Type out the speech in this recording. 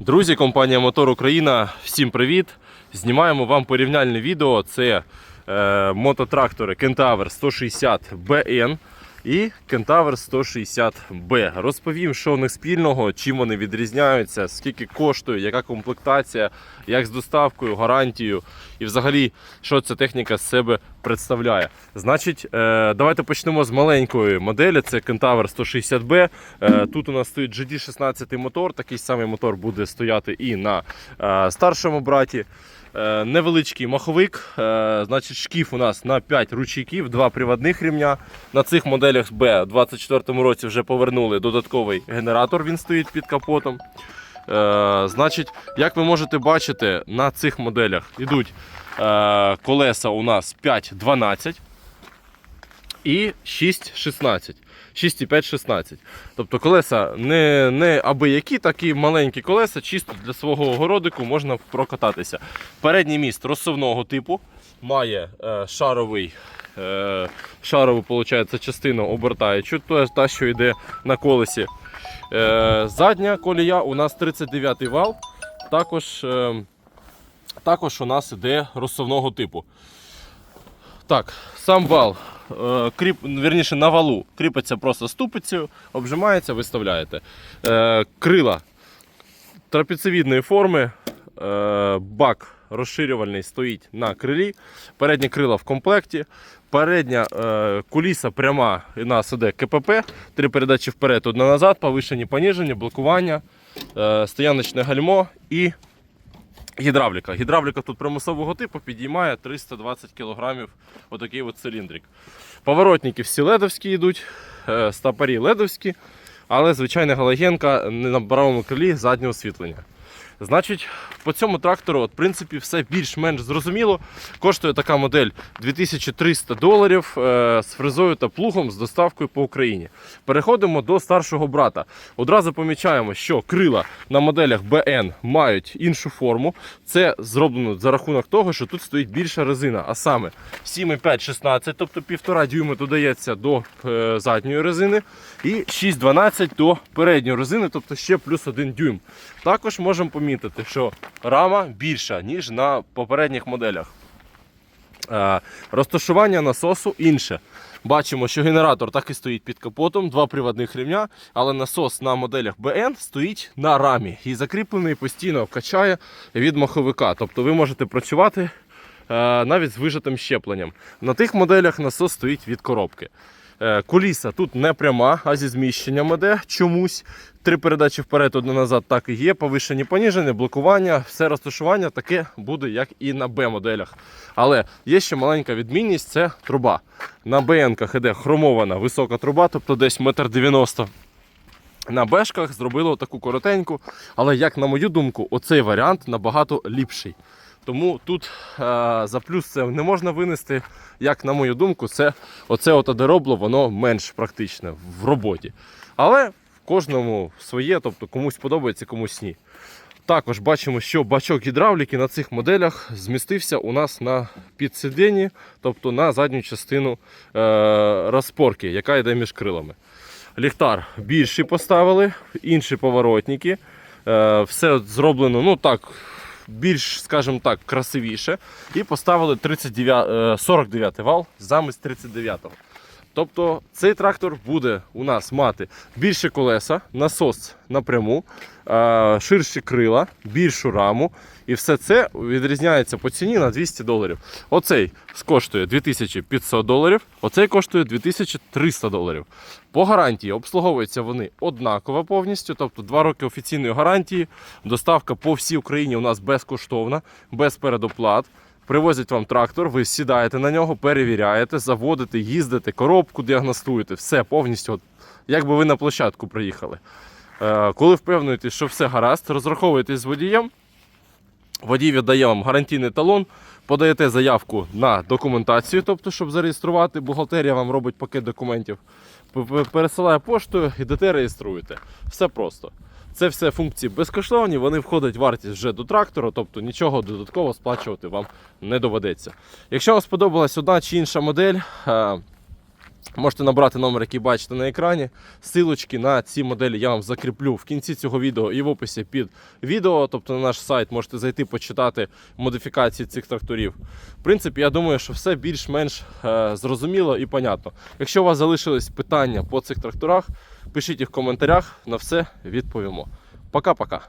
Друзі, компанія Мотор Україна, всім привіт! Знімаємо вам порівняльне відео. Це е, мототрактори Кентавер 160 BN і Kentaur 160 B. Розповім, що у них спільного, чим вони відрізняються, скільки коштує, яка комплектація, як з доставкою, гарантією і взагалі, що ця техніка з себе представляє. Значить, е, давайте почнемо з маленької моделі. Це Kentaur 160B. Е, тут у нас стоїть GD16 мотор. Такий самий мотор буде стояти і на е, старшому браті. Е, Невеличкий маховик, е, значить шкіф у нас на 5 ручейків, 2 приводних рівня. На цих моделях Б у 2024 році вже повернули додатковий генератор, він стоїть під капотом. Е, значить, як ви можете бачити, на цих моделях йдуть колеса у нас 5-12 і 6-16. 6,5-16. Тобто колеса не, не аби які, такі маленькі колеса, чисто для свого огородику можна прокататися. Передній міст розсувного типу має е, шаровий, е, шарову виходить, частину обертаючу, та, що йде на колесі. Е, задня колія у нас 39 вал. Також, е, також у нас іде розсувного типу. Так, сам вал, е, кріп, вірніше на валу, кріпиться просто ступицею, обжимається, виставляєте. Е, крила. Трапецевідної форми, е, бак розширювальний стоїть на крилі, передні крила в комплекті, передня е, куліса пряма нас іде КПП, три передачі вперед, одна назад, повишені, поніжені, блокування, е, стояночне гальмо і Гідравліка. Гідравліка тут примусового типу підіймає 320 кг отакий от циліндрик. Поворотники всі ледовські йдуть, е, стапарі ледовські, але звичайна галогенка на правому крилі заднього освітлення. Значить, по цьому трактору, от, в принципі, все більш-менш зрозуміло. Коштує така модель 2300 доларів е, з фрезою та плугом з доставкою по Україні. Переходимо до старшого брата. Одразу помічаємо, що крила на моделях BN мають іншу форму. Це зроблено за рахунок того, що тут стоїть більша резина, а саме 7,5-16, тобто 1,5 дюйми додається до е, задньої резини, і 6,12 до передньої резини, тобто ще плюс 1 дюйм. Також можемо помітити, що рама більша, ніж на попередніх моделях. Е, Розташування насосу інше. Бачимо, що генератор так і стоїть під капотом, два приводних рівня, але насос на моделях BN стоїть на рамі і закріплений постійно качає від маховика. Тобто ви можете працювати е, навіть з вижатим щепленням. На тих моделях насос стоїть від коробки. Е, Куліса тут не пряма, а зі зміщенням іде чомусь. Три передачі вперед, одна назад так і є. Повишені, поніжені, блокування, все розташування таке буде, як і на Б-моделях. Але є ще маленька відмінність це труба. На БН-ках іде хромована висока труба, тобто десь 1,90 м. На бешках зробили таку коротеньку, але, як на мою думку, оцей варіант набагато ліпший. Тому тут е, за плюс це не можна винести. Як на мою думку, це оце от одеробло, воно менш практичне в роботі. Але в кожному своє, тобто комусь подобається, комусь ні. Також бачимо, що бачок гідравліки на цих моделях змістився у нас на підсиденні, тобто на задню частину е, розпорки, яка йде між крилами. Ліхтар більший поставили, інші поворотники. Е, все зроблено, ну так, більш, скажімо так, красивіше. І поставили 39, е, 49 вал замість 39-го. Тобто цей трактор буде у нас мати більше колеса, насос напряму, ширші крила, більшу раму. І все це відрізняється по ціні на 200 доларів. Оцей коштує 2500 доларів, оцей коштує 2300 доларів. По гарантії обслуговуються вони однаково повністю, тобто 2 роки офіційної гарантії. Доставка по всій Україні у нас безкоштовна, без передоплат. Привозять вам трактор, ви сідаєте на нього, перевіряєте, заводите, їздите, коробку діагностуєте, все повністю, от, як би ви на площадку приїхали. Е, коли впевнуєтесь, що все гаразд, розраховуєтесь з водієм, водій віддає вам гарантійний талон, подаєте заявку на документацію, тобто, щоб зареєструвати, бухгалтерія вам робить пакет документів, пересилає поштою, ідете реєструєте. Все просто. Це все функції безкоштовні, вони входять в вартість вже до трактора, тобто нічого додатково сплачувати вам не доведеться. Якщо вам сподобалась одна чи інша модель, е, Можете набрати номер, який бачите на екрані. Силочки на ці моделі я вам закріплю в кінці цього відео і в описі під відео. Тобто на наш сайт можете зайти почитати модифікації цих тракторів. В принципі, я думаю, що все більш-менш е, зрозуміло і понятно. Якщо у вас залишились питання по цих тракторах, пишіть їх в коментарях, на все відповімо. Пока-пока.